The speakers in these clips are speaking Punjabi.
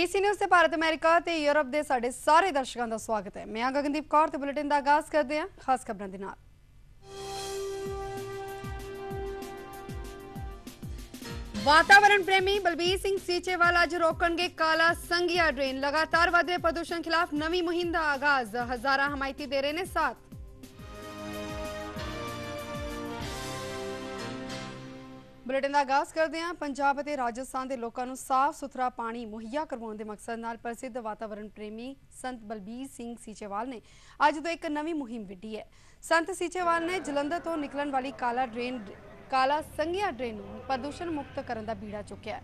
ਬੀਬੀਸੀ ਨਿਊਜ਼ ਤੇ ਭਾਰਤ, ਅਮਰੀਕਾ ਤੇ ਯੂਰਪ ਦੇ ਸਾਡੇ ਸਾਰੇ ਦਰਸ਼ਕਾਂ ਦਾ ਸਵਾਗਤ ਹੈ। ਮੈਂ ਗਗਨਦੀਪ ਕੌਰ ਤੇ ਬੁਲੇਟਿਨ ਦਾ ਆਗਾਜ਼ ਕਰਦੇ ਹਾਂ, ਖਾਸ ਖਬਰਾਂ ਦੇ ਨਾਲ। ਵਾਤਾਵਰਣ ਪ੍ਰੇਮੀ ਬਲਬੀਰ ਸਿੰਘ ਸੀਚੇਵਾਲ ਅੱਜ ਰੋਕਣਗੇ ਕਾਲਾ ਸੰਘਿਆ ਡਰੇਨ। ਲਗਾਤਾਰ ਵਧਦੇ ਪ੍ਰਦੂਸ਼ਣ ਖਿਲਾਫ ਨਵੀਂ ਮੁਹਿੰਮ ਦਾ ਆਗਾਜ਼। ਹਜ਼ਾਰਾਂ ਹਮਾਇਤੀ ਦੇ ਰਹੇ ਨੇ ਸਾਥ। ਬੁਲੇਟਿਨ ਦਾ ਆਗਾਜ਼ ਕਰਦੇ ਹਾਂ। ਪੰਜਾਬ ਅਤੇ ਰਾਜਸਥਾਨ ਦੇ ਲੋਕਾਂ ਨੂੰ ਸਾਫ਼ ਸੁਥਰਾ ਪਾਣੀ ਮੁਹੱਈਆ ਕਰਵਾਉਣ ਦੇ ਮਕਸਦ ਨਾਲ ਪ੍ਰਸਿੱਧ ਵਾਤਾਵਰਣ ਪ੍ਰੇਮੀ ਸੰਤ ਬਲਬੀਰ ਸਿੰਘ ਸੀਚੇਵਾਲ ਨੇ ਅੱਜ ਤੋਂ ਇੱਕ ਨਵੀਂ ਮੁਹਿੰਮ ਵਿੱਢੀ ਹੈ। ਸੰਤ ਸੀਚੇਵਾਲ ਨੇ ਜਲੰਧਰ ਤੋਂ ਨਿਕਲਣ ਵਾਲੀ ਕਾਲਾ ਡਰੇਨ ਕਾਲਾ ਸੰਘਿਆ ਡਰੇਨ ਨੂੰ ਪ੍ਰਦੂਸ਼ਣ ਮੁਕਤ ਕਰਨ ਦਾ ਬੀੜਾ ਚੁੱਕਿਆ ਹੈ।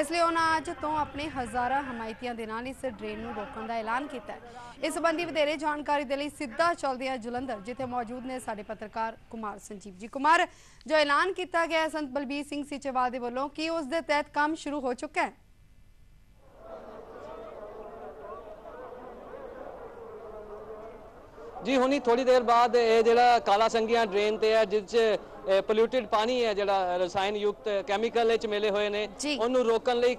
ਇਸ ਲਈ ਉਹਨਾਂ ਅੱਜ ਤੋਂ ਆਪਣੇ ਹਜ਼ਾਰਾਂ ਹਮਾਇਤੀਆਂ ਦੇ ਨਾਲ ਇਸ ਡਰੇਨ ਨੂੰ ਰੋਕਣ ਦਾ ਐਲਾਨ ਕੀਤਾ ਹੈ। ਇਸ ਸੰਬੰਧੀ ਵਧੇਰੇ ਜਾਣਕਾਰੀ ਦੇ ਲਈ ਸਿੱਧਾ ਚੱਲਦੇ ਹਾਂ ਜਲੰਧਰ, ਜਿੱਥੇ ਮੌਜੂਦ ਨੇ ਸਾਡੇ ਪੱਤਰਕਾਰ ਕੁਮਾਰ ਸੰਜੀਵ ਜੀ। ਕੁਮਾਰ, ਜੋ ਐਲਾਨ ਕੀਤਾ ਗਿਆ ਹੈ, ਸੰਤ ਬਲਬੀਰ ਸਿੰਘ ਸੀਚੇਵਾਲ ਦੇ ਵੱਲੋਂ, ਕੀ ਉਸ ਦੇ ਤਹਿਤ ਕੰਮ ਸ਼ੁਰੂ ਹੋ ਚੁੱਕਾ ਹੈ? ਜੀ, ਹੁਣੀ ਥੋੜੀ ਦੇਰ ਬਾਅਦ ਇਹ ਜਿਹੜਾ ਕਾਲਾ ਸੰਗੀਆਂ ਡਰੇਨ ਤੇ ਹੈ, ਜਿਸ ਚ ਪੋਲਿਊਟਿਡ ਪਾਣੀ ਹੈ ਜਿਹੜਾ ਰਸਾਇਣ ਯੁਕਤ ਕੈਮੀਕਲ ਵਿੱਚ ਮਿਲੇ ਹੋਏ ਨੇ। ਉਹਨੂੰ ਰੋਕਣ ਲਈ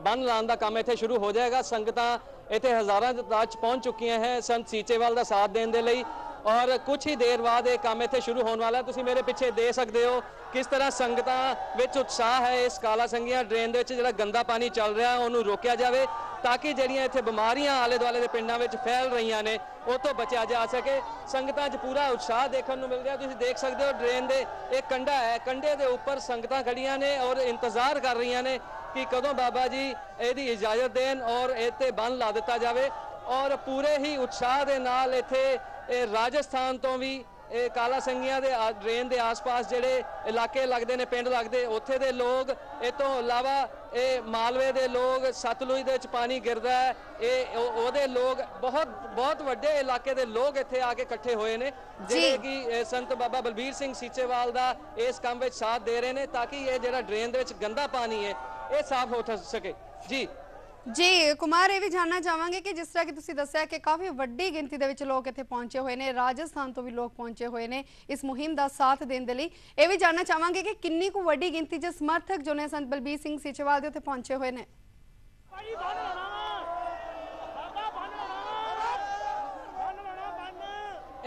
ਬੰਨ ਲਾਉਣ ਦਾ ਕੰਮ ਇੱਥੇ ਸ਼ੁਰੂ ਹੋ ਜਾਏਗਾ। ਸੰਗਤਾਂ ਇੱਥੇ ਹਜ਼ਾਰਾਂ ਦੀ ਚ ਪਹੁੰਚ ਚੁੱਕੀਆਂ ਹੈ ਸੰਤ ਸੀਚੇਵਾਲ ਦਾ ਸਾਥ ਦੇਣ ਦੇ ਲਈ। ਔਰ ਕੁਝ ਹੀ ਦੇਰ ਬਾਅਦ ਇਹ ਕੰਮ ਇੱਥੇ ਸ਼ੁਰੂ ਹੋਣ ਵਾਲਾ ਤੁਸੀਂ ਮੇਰੇ ਪਿੱਛੇ ਦੇ ਸਕਦੇ ਹੋ ਕਿਸ ਤਰ੍ਹਾਂ ਸੰਗਤਾਂ ਵਿੱਚ ਉਤਸ਼ਾਹ ਹੈ ਇਸ ਕਾਲਾ ਸੰਗੀਆਂ ਡਰੇਨ ਦੇ ਵਿੱਚ ਜਿਹੜਾ ਗੰਦਾ ਪਾਣੀ ਚੱਲ ਰਿਹਾ ਉਹਨੂੰ ਰੋਕਿਆ ਜਾਵੇ ਤਾਂ ਕਿ ਜਿਹੜੀਆਂ ਇੱਥੇ ਬਿਮਾਰੀਆਂ ਆਲੇ ਦੁਆਲੇ ਦੇ ਪਿੰਡਾਂ ਵਿੱਚ ਫੈਲ ਰਹੀਆਂ ਨੇ ਉਹ ਤੋਂ ਬਚਿਆ ਜਾ ਸਕੇ। ਸੰਗਤਾਂ 'ਚ ਪੂਰਾ ਉਤਸ਼ਾਹ ਦੇਖਣ ਨੂੰ ਮਿਲ ਰਿਹਾ। ਤੁਸੀਂ ਦੇਖ ਸਕਦੇ ਹੋ ਡਰੇਨ ਦੇ, ਇਹ ਕੰਡਾ ਹੈ। ਕੰਡੇ ਦੇ ਉੱਪਰ ਸੰਗਤਾਂ ਖੜੀਆਂ ਨੇ ਔਰ ਇੰਤਜ਼ਾਰ ਕਰ ਰਹੀਆਂ ਨੇ ਕਿ ਕਦੋਂ ਬਾਬਾ ਜੀ ਇਹਦੀ ਇਜਾਜ਼ਤ ਦੇਣ ਔਰ ਇਹ ਤੇ ਬੰਨ ਲਾ ਦਿੱਤਾ ਜਾਵੇ। ਔਰ ਪੂਰੇ ਹੀ ਉਤਸ਼ਾਹ ਦੇ ਨਾਲ ਇੱਥੇ ਰਾਜਸਥਾਨ ਤੋਂ ਵੀ ਇਹ ਕਾਲਾ ਸੰਗੀਆਂ ਦੇ ਡਰੇਨ ਦੇ ਆਸ-ਪਾਸ ਜਿਹੜੇ ਇਲਾਕੇ ਲੱਗਦੇ ਨੇ, ਪਿੰਡ ਲੱਗਦੇ, ਉੱਥੇ ਦੇ ਲੋਕ, ਇਹ ਤੋਂ ਇਲਾਵਾ ਇਹ ਮਾਲਵੇ ਦੇ ਲੋਕ ਸਤਲੁਜ ਦੇ ਵਿੱਚ ਪਾਣੀ ਗਿਰਦਾ ਹੈ। ਇਹ ਉਹ- ਉਹਦੇ ਲੋਕ ਬਹੁਤ ਬਹੁਤ ਵੱਡੇ ਇਲਾਕੇ ਦੇ ਲੋਕ ਇੱਥੇ ਆ ਕੇ ਇਕੱਠੇ ਹੋਏ ਨੇ। ਜਿਹੜੇ ਕਿ ਸੰਤ ਬਾਬਾ ਬਲਬੀਰ ਸਿੰਘ ਸੀਚੇਵਾਲ ਦਾ ਇਸ ਕੰਮ ਵਿੱਚ ਸਾਥ ਦੇ ਰਹੇ ਨੇ ਤਾਂ ਕਿ ਇਹ ਜਿਹੜਾ ਡਰੇਨ ਦੇ ਵਿੱਚ ਗੰਦਾ ਪਾਣੀ ਹੈ ਇਹ ਸਾਫ਼ ਹੋ ਸਕੇ। ਜੀ। ਜੀ ਕੁਮਾਰ, ਇਹ ਵੀ ਜਾਨਣਾ ਚਾਹਾਂਗੇ ਕਿ ਜਿਸ ਤਰ੍ਹਾਂ ਕਿ ਤੁਸੀਂ ਦੱਸਿਆ ਕਿ ਕਾਫੀ ਵੱਡੀ ਗਿਣਤੀ ਦੇ ਵਿੱਚ ਲੋਕ ਇੱਥੇ ਪਹੁੰਚੇ ਹੋਏ ਨੇ, ਰਾਜਸਥਾਨ ਤੋਂ ਵੀ ਲੋਕ ਪਹੁੰਚੇ ਹੋਏ ਨੇ ਇਸ ਮੁਹਿੰਮ ਦਾ ਸਾਥ ਦੇਣ ਦੇ ਲਈ। ਇਹ ਵੀ ਜਾਨਣਾ ਚਾਹਾਂਗੇ ਕਿ ਕਿੰਨੀ ਕੁ ਵੱਡੀ ਗਿਣਤੀ ਦੇ ਸਮਰਥਕ ਜੋ ਨੇ ਸੰਤ ਬਲਬੀਰ ਸਿੰਘ ਸੀਚੇਵਾਲ ਦੇ ਉੱਥੇ ਪਹੁੰਚੇ ਹੋਏ ਨੇ।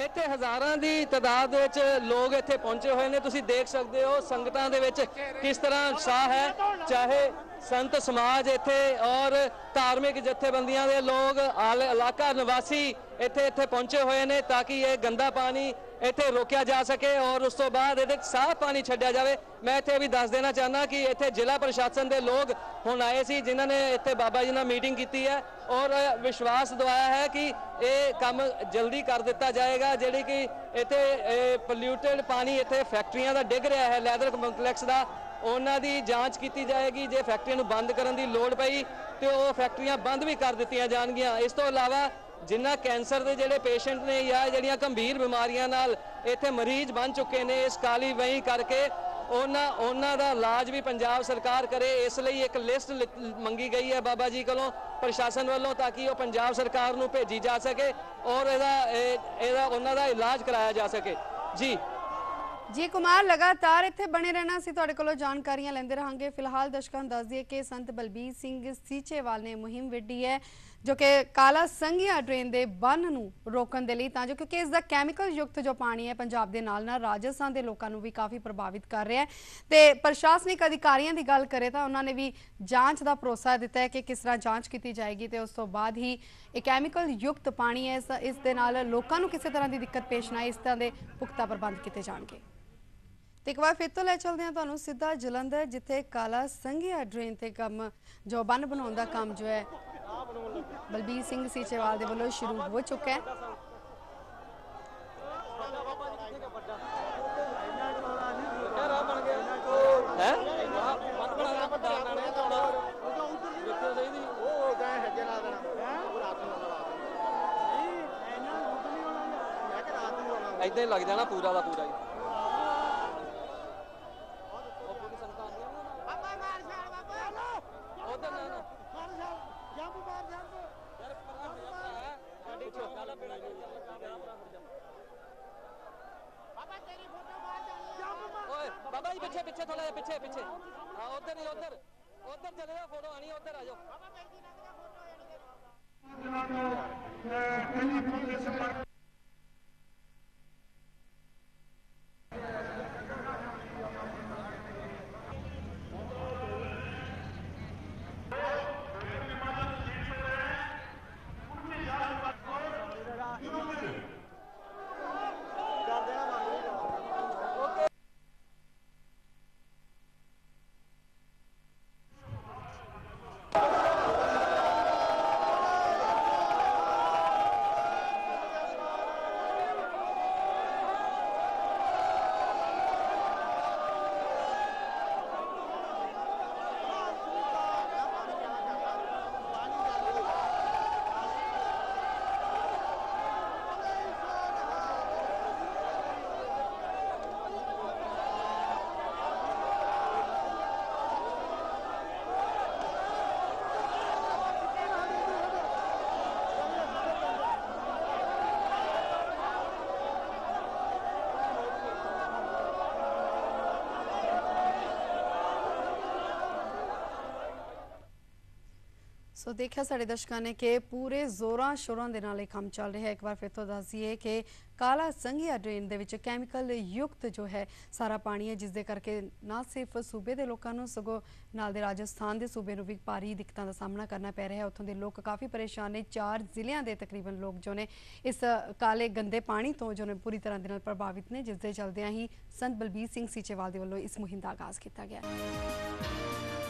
ਇੱਥੇ ਹਜ਼ਾਰਾਂ ਦੀ ਤਾਦਾਦ ਵਿੱਚ ਲੋਕ ਇੱਥੇ ਪਹੁੰਚੇ ਹੋਏ ਨੇ। ਤੁਸੀਂ ਦੇਖ ਸਕਦੇ ਹੋ ਸੰਗਤਾਂ ਦੇ ਵਿੱਚ ਕਿਸ ਤਰ੍ਹਾਂ ਉਤਸ਼ਾਹ ਹੈ, ਚਾਹੇ ਸੰਤ ਸਮਾਜ ਇੱਥੇ ਔਰ ਧਾਰਮਿਕ ਜਥੇਬੰਦੀਆਂ ਦੇ ਲੋਕ, ਆਲੇ ਇਲਾਕਾ ਨਿਵਾਸੀ ਇੱਥੇ ਇੱਥੇ ਪਹੁੰਚੇ ਹੋਏ ਨੇ ਤਾਂ ਕਿ ਇਹ ਗੰਦਾ ਪਾਣੀ ਇੱਥੇ ਰੋਕਿਆ ਜਾ ਸਕੇ ਔਰ ਉਸ ਤੋਂ ਬਾਅਦ ਇਹਦੇ 'ਚ ਸਾਫ਼ ਪਾਣੀ ਛੱਡਿਆ ਜਾਵੇ। ਮੈਂ ਇੱਥੇ ਵੀ ਦੱਸ ਦੇਣਾ ਚਾਹੁੰਦਾ ਕਿ ਇੱਥੇ ਜ਼ਿਲ੍ਹਾ ਪ੍ਰਸ਼ਾਸਨ ਦੇ ਲੋਕ ਹੁਣ ਆਏ ਸੀ, ਜਿਨ੍ਹਾਂ ਨੇ ਇੱਥੇ ਬਾਬਾ ਜੀ ਨਾਲ ਮੀਟਿੰਗ ਕੀਤੀ ਹੈ ਔਰ ਵਿਸ਼ਵਾਸ ਦਵਾਇਆ ਹੈ ਕਿ ਇਹ ਕੰਮ ਜਲਦੀ ਕਰ ਦਿੱਤਾ ਜਾਏਗਾ, ਜਿਹੜੀ ਕਿ ਇੱਥੇ ਪੋਲਿਊਟਡ ਪਾਣੀ ਇੱਥੇ ਫੈਕਟਰੀਆਂ ਦਾ ਡਿੱਗ ਰਿਹਾ ਹੈ, ਲੈਦਰ ਕੰਪਲੈਕਸ ਦਾ ਉਹਨਾਂ ਦੀ ਜਾਂਚ ਕੀਤੀ ਜਾਏਗੀ ਜੇ ਫੈਕਟਰੀਆਂ ਨੂੰ ਬੰਦ ਕਰਨ ਦੀ ਲੋੜ ਪਈ ਤੇ ਉਹ ਫੈਕਟਰੀਆਂ ਬੰਦ ਵੀ ਕਰ ਦਿੱਤੀਆਂ ਜਾਣਗੀਆਂ। ਇਸ ਤੋਂ ਇਲਾਵਾ ਜਿੰਨਾ ਕੈਂਸਰ ਦੇ ਜਿਹੜੇ ਪੇਸ਼ੈਂਟ ਨੇ ਜਾਂ ਜਿਹੜੀਆਂ ਗੰਭੀਰ ਬਿਮਾਰੀਆਂ ਨਾਲ ਇੱਥੇ ਮਰੀਜ਼ ਬਣ ਚੁੱਕੇ ਨੇ ਇਸ ਕਾਲੀ ਵਹੀਂ ਕਰਕੇ, ਉਹਨਾਂ ਉਹਨਾਂ ਦਾ ਇਲਾਜ ਵੀ ਪੰਜਾਬ ਸਰਕਾਰ ਕਰੇ। ਇਸ ਲਈ ਇੱਕ ਲਿਸਟ ਮੰਗੀ ਗਈ ਹੈ ਬਾਬਾ ਜੀ ਕੋਲੋਂ ਪ੍ਰਸ਼ਾਸਨ ਵੱਲੋਂ ਤਾਂ ਕਿ ਉਹ ਪੰਜਾਬ ਸਰਕਾਰ ਨੂੰ ਭੇਜੀ ਜਾ ਸਕੇ ਔਰ ਇਹਦਾ ਇਹਦਾ ਉਹਨਾਂ ਦਾ ਇਲਾਜ ਕਰਾਇਆ ਜਾ ਸਕੇ। ਜੀ। ਜੀ ਕੁਮਾਰ, ਲਗਾਤਾਰ ਇੱਥੇ ਬਣੇ ਰਹਿਣਾ ਸੀ। ਤੁਹਾਡੇ ਕੋਲੋਂ ਜਾਣਕਾਰੀਆਂ ਲੈਂਦੇ ਰਹਾਂਗੇ। ਫਿਲਹਾਲ ਦਰਸ਼ਕਾਂ ਨੂੰ ਦੱਸ ਦਈਏ ਕਿ ਸੰਤ ਬਲਬੀਰ ਸਿੰਘ ਸੀਚੇਵਾਲ ਨੇ ਮੁਹਿੰਮ ਵਿੱਢੀ ਹੈ, ਜੋ ਕਿ ਕਾਲਾ ਸੰਘਿਆ ਡਰੇਨ ਦੇ ਬੰਨ ਨੂੰ ਰੋਕਣ ਦੇ ਲਈ ਤਾਂ ਜੋ ਕਿਉਂਕਿ ਇਸ ਦਾ ਕੈਮੀਕਲ ਯੁਕਤ ਜੋ ਪਾਣੀ ਹੈ, ਪੰਜਾਬ ਦੇ ਨਾਲ ਨਾਲ ਰਾਜਸਥਾਨ ਦੇ ਲੋਕਾਂ ਨੂੰ ਵੀ ਕਾਫੀ ਪ੍ਰਭਾਵਿਤ ਕਰ ਰਿਹਾ ਹੈ। ਤੇ ਪ੍ਰਸ਼ਾਸਨਿਕ ਅਧਿਕਾਰੀਆਂ ਦੀ ਗੱਲ ਕਰੇ ਤਾਂ ਉਹਨਾਂ ਨੇ ਵੀ ਜਾਂਚ ਦਾ ਭਰੋਸਾ ਦਿੱਤਾ ਹੈ ਕਿ ਕਿਸ ਤਰ੍ਹਾਂ ਜਾਂਚ ਕੀਤੀ ਜਾਏਗੀ ਤੇ ਉਸ ਤੋਂ ਬਾਅਦ ਹੀ ਇਹ ਕੈਮੀਕਲ ਯੁਕਤ ਪਾਣੀ ਹੈ, ਇਸ ਦੇ ਨਾਲ ਲੋਕਾਂ ਨੂੰ ਕਿਸੇ ਤਰ੍ਹਾਂ ਦੀ ਦਿੱਕਤ ਪੇਸ਼ ਨਾ ਆਏ, ਇਸ ਤਰ੍ਹਾਂ ਦੇ ਪੁਖਤਾ ਪ੍ਰਬੰਧ ਕੀਤੇ ਜਾਣਗੇ। ਤੇ ਇੱਕ ਵਾਰ ਫਿਰ ਤੋਂ ਲੈ ਚਲਦੇ ਹਾਂ ਤੁਹਾਨੂੰ ਸਿੱਧਾ ਜਲੰਧਰ, ਜਿੱਥੇ ਕਾਲਾ ਸੰਘਿਆ ਡਰੇਨ ਤੇ ਕੰਮ, ਜੋ ਬੰਨ ਬਣਾਉਣ ਦਾ ਕੰਮ ਜੋ ਹੈ, ਬਲਬੀਰ ਸਿੰਘ ਸੀਚੇਵਾਲ ਦੇ ਵੱਲੋਂ ਸ਼ੁਰੂ ਹੋ ਚੁੱਕਾ ਹੈ। ਇਦਾਂ ਹੀ ਲੱਗ ਜਾਣਾ ਪੂਰਾ ਦਾ ਪੂਰਾ ਹੀ ਬਾਬਾ ਮਾਰ ਛਾੜ ਬਾਬਾ ਉਧਰ ਨਾ ਨਾ ਮਾਰ ਛਾੜ ਜੰਪ ਮਾਰ ਜੰਪ ਬਾਬਾ ਤੇਰੀ ਫੋਟੋ ਮਾਰ ਜੰਪ ਮਾਰ ਓਏ ਬਾਬਾ ਜੀ ਪਿੱਛੇ ਪਿੱਛੇ ਥੋੜਾ ਜਿਹਾ ਪਿੱਛੇ ਪਿੱਛੇ। ਹਾਂ ਉਧਰ ਨਹੀਂ ਉਧਰ। ਉਧਰ ਚਲੇ ਜਾਓ ਫੋਟੋ ਆਣੀ ਉਧਰ ਆ ਜਾਓ। ਬਾਬਾ ਮੇਰੀ ਦੀ ਨੰਗ ਸੋ ਦੇਖਿਆ ਸਾਡੇ ਦਰਸ਼ਕਾਂ ਨੇ ਕਿ ਪੂਰੇ ਜ਼ੋਰਾਂ ਸ਼ੋਰਾਂ ਦੇ ਨਾਲ ਇਹ ਕੰਮ ਚੱਲ ਰਿਹਾ ਹੈ। ਇੱਕ ਵਾਰ ਫਿਰ ਤੋਂ ਦੱਸ ਦਈਏ ਕਿ ਕਾਲਾ ਸੰਘਿਆ ਡਰੇਨ ਦੇ ਵਿੱਚ ਕੈਮੀਕਲ ਯੁਕਤ ਜੋ ਹੈ, ਸਾਰਾ ਪਾਣੀ ਹੈ ਜਿਸ ਦੇ ਕਰਕੇ ਨਾ ਸਿਰਫ ਸੂਬੇ ਦੇ ਲੋਕਾਂ ਨੂੰ, ਸਗੋਂ ਨਾਲ ਦੇ ਰਾਜਸਥਾਨ ਦੇ ਸੂਬੇ ਨੂੰ ਵੀ ਭਾਰੀ ਦਿੱਕਤਾਂ ਦਾ ਸਾਹਮਣਾ ਕਰਨਾ ਪੈ ਰਿਹਾ ਹੈ। ਉੱਥੋਂ ਦੇ ਲੋਕ ਕਾਫੀ ਪਰੇਸ਼ਾਨ ਨੇ। ਚਾਰ ਜ਼ਿਲ੍ਹਿਆਂ ਦੇ ਤਕਰੀਬਨ ਲੋਕ ਜੋ ਨੇ, ਇਸ ਕਾਲੇ ਗੰਦੇ ਪਾਣੀ ਤੋਂ ਜੋ ਨੇ ਪੂਰੀ ਤਰ੍ਹਾਂ ਦੇ ਨਾਲ ਪ੍ਰਭਾਵਿਤ ਨੇ ਜਿਸ ਦੇ ਚਲਦਿਆਂ ਹੀ ਸੰਤ ਬਲਬੀਰ ਸਿੰਘ ਸੀਚੇਵਾਲ ਦੇ ਵੱਲੋਂ ਇਸ ਮੁਹਿੰਮ ਦਾ ਆਗਾਜ਼ ਕੀਤਾ ਗਿਆ। ਹੈ